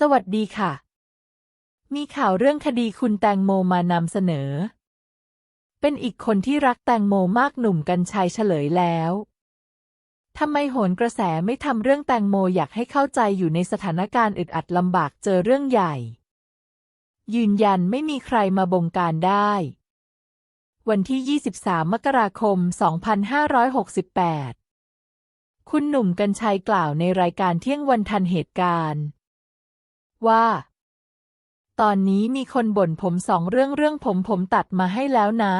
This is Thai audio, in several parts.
สวัสดีค่ะ มีข่าวเรื่องคดีคุณแตงโมมานำเสนอ เป็นอีกคนที่รักแตงโมมากหนุ่มกัญชัยเฉลยแล้วทำไมโหนกระแสไม่ทำเรื่องแตงโมอยากให้เข้าใจอยู่ในสถานการณ์อึดอัดลำบากเจอเรื่องใหญ่ ยืนยันไม่มีใครมาบงการได้ วันที่ 23 มกราคม 2568 คุณหนุ่มกัญชัยกล่าวในรายการเที่ยงวันทันเหตุการณ์ ว่า ตอนนี้มีคนบ่นผมสองเรื่องเรื่องผมผมตัดมาให้แล้วนะ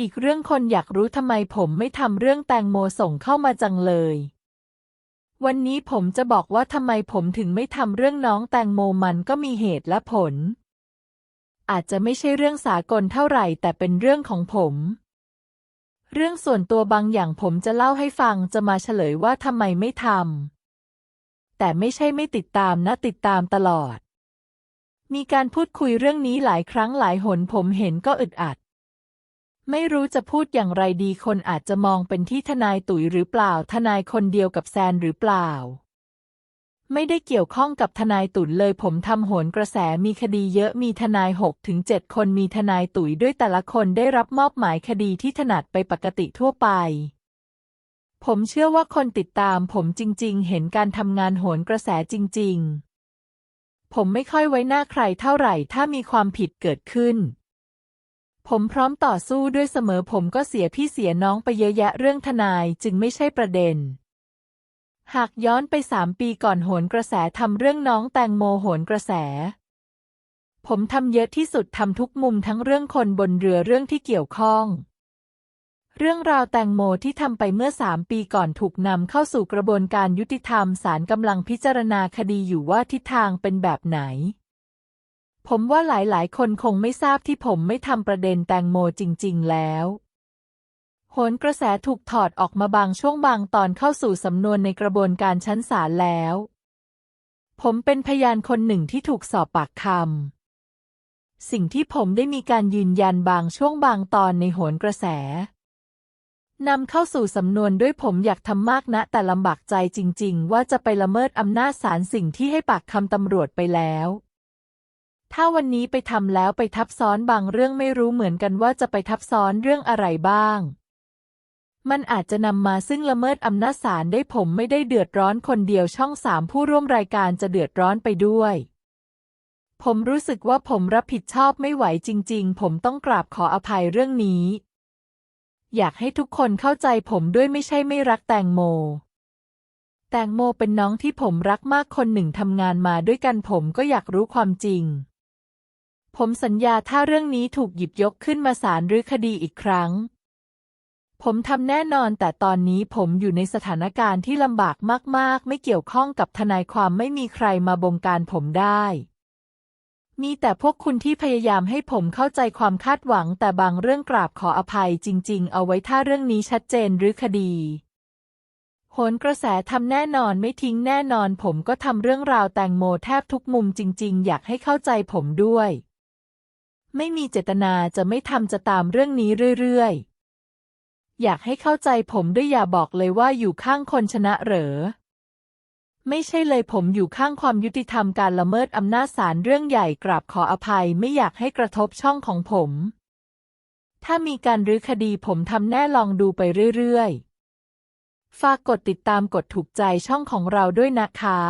อีกเรื่องคนอยากรู้ทำไมผมไม่ทำเรื่องแตงโมส่งเข้ามาจังเลย วันนี้ผมจะบอกว่าทำไมผมถึงไม่ทำเรื่องน้องแตงโมมันก็มีเหตุและผล อาจจะไม่ใช่เรื่องสากลเท่าไหร่แต่เป็นเรื่องของผมเรื่องส่วนตัวบางอย่างผมจะเล่าให้ฟังจะมาเฉลยว่าทำไมไม่ทำ แต่ไม่ใช่ไม่ติดตามนะติดตามตลอด มีการพูดคุยเรื่องนี้หลายครั้งหลายหนผมเห็นก็อึดอัด ไม่รู้จะพูดอย่างไรดีคนอาจจะมองเป็นที่ทนายตุ๋ยหรือเปล่า ทนายคนเดียวกับแซนหรือเปล่า ไม่ได้เกี่ยวข้องกับทนายตุ๋ยเลยผมทำโหนกระแสมีคดีเยอะมีทนาย6ถึง7คนมีทนายตุ๋ยด้วยแต่ละคนได้รับมอบหมายคดีที่ถนัดไปปกติทั่วไป ผมเชื่อว่าคนติดตามผมจริง ๆ เห็นการทำงานโหนกระแสจริง ๆ ผมไม่ค่อยไว้หน้าใครเท่าไหร่ถ้ามีความผิดเกิดขึ้น ผมพร้อมต่อสู้ด้วยเสมอผมก็เสียพี่เสียน้องไปเยอะแยะเรื่องทนายจึงไม่ใช่ประเด็น หากย้อนไปสามปีก่อนโหนกระแสทำเรื่องน้องแตงโมโหนกระแส ผมทำเยอะที่สุดทำทุกมุมทั้งเรื่องคนบนเรือเรื่องที่เกี่ยวข้อง เรื่องราวแตงโมที่ทำไปเมื่อสามปีก่อนถูกนำเข้าสู่กระบวนการยุติธรรมศาลกำลังพิจารณาคดีอยู่ว่าทิศทางเป็นแบบไหน ผมว่าหลายๆ คนคงไม่ทราบที่ผมไม่ทำประเด็นแตงโมจริง ๆ แล้วโหนกระแสถูกถอดออกมาบางช่วงบางตอนเข้าสู่สำนวนในกระบวนการชั้นศาลแล้ว ผมเป็นพยานคนหนึ่งที่ถูกสอบปากคำสิ่งที่ผมได้มีการยืนยันบางช่วงบางตอนในโหนกระแส นำเข้าสู่สำนวนด้วยผมอยากทำมากนะ แต่ลำบากใจจริง ๆ ว่าจะไปละเมิดอำนาจศาลสิ่งที่ให้ปากคำตำรวจไปแล้ว ถ้าวันนี้ไปทำแล้วไปทับซ้อนบางเรื่องไม่รู้เหมือนกันว่าจะไปทับซ้อนเรื่องอะไรบ้าง มันอาจจะนำมาซึ่งละเมิดอำนาจศาลได้ผมไม่ได้เดือดร้อนคนเดียวช่องสามผู้ร่วมรายการจะเดือดร้อนไปด้วยผมรู้สึกว่าผมรับผิดชอบไม่ไหวจริง ๆ ผมต้องกราบขออภัยเรื่องนี้ อยากให้ทุกคนเข้าใจผมด้วยไม่ใช่ไม่รักแตงโม แตงโมเป็นน้องที่ผมรักมากคนหนึ่งทำงานมาด้วยกันผมก็อยากรู้ความจริง ผมสัญญาถ้าเรื่องนี้ถูกหยิบยกขึ้นมาศาลหรือคดีอีกครั้ง ผมทำแน่นอนแต่ตอนนี้ผมอยู่ในสถานการณ์ที่ลำบากมาก ๆ ไม่เกี่ยวข้องกับทนายความไม่มีใครมาบงการผมได้ มีแต่พวกคุณที่พยายามให้ผมเข้าใจความคาดหวัง แต่บางเรื่องกราบขออภัยจริง ๆ เอาไว้ถ้าเรื่องนี้ชัดเจนหรือคดีโหนกระแสทำแน่นอนไม่ทิ้งแน่นอนผมก็ทำเรื่องราวแตงโมแทบทุกมุมจริง ๆ อยากให้เข้าใจผมด้วย ไม่มีเจตนาจะไม่ทำจะตามเรื่องนี้เรื่อยๆ อยากให้เข้าใจผมด้วยอย่าบอกเลยว่าอยู่ข้างคนชนะเหรอ ไม่ใช่เลยผมอยู่ข้างความยุติธรรมการละเมิดอำนาจศาลเรื่องใหญ่กราบขออภัยไม่อยากให้กระทบช่องของผม ถ้ามีการรื้อคดีผมทำแน่ลองดูไปเรื่อยๆ ฝากกดติดตามกดถูกใจช่องของเราด้วยนะคะ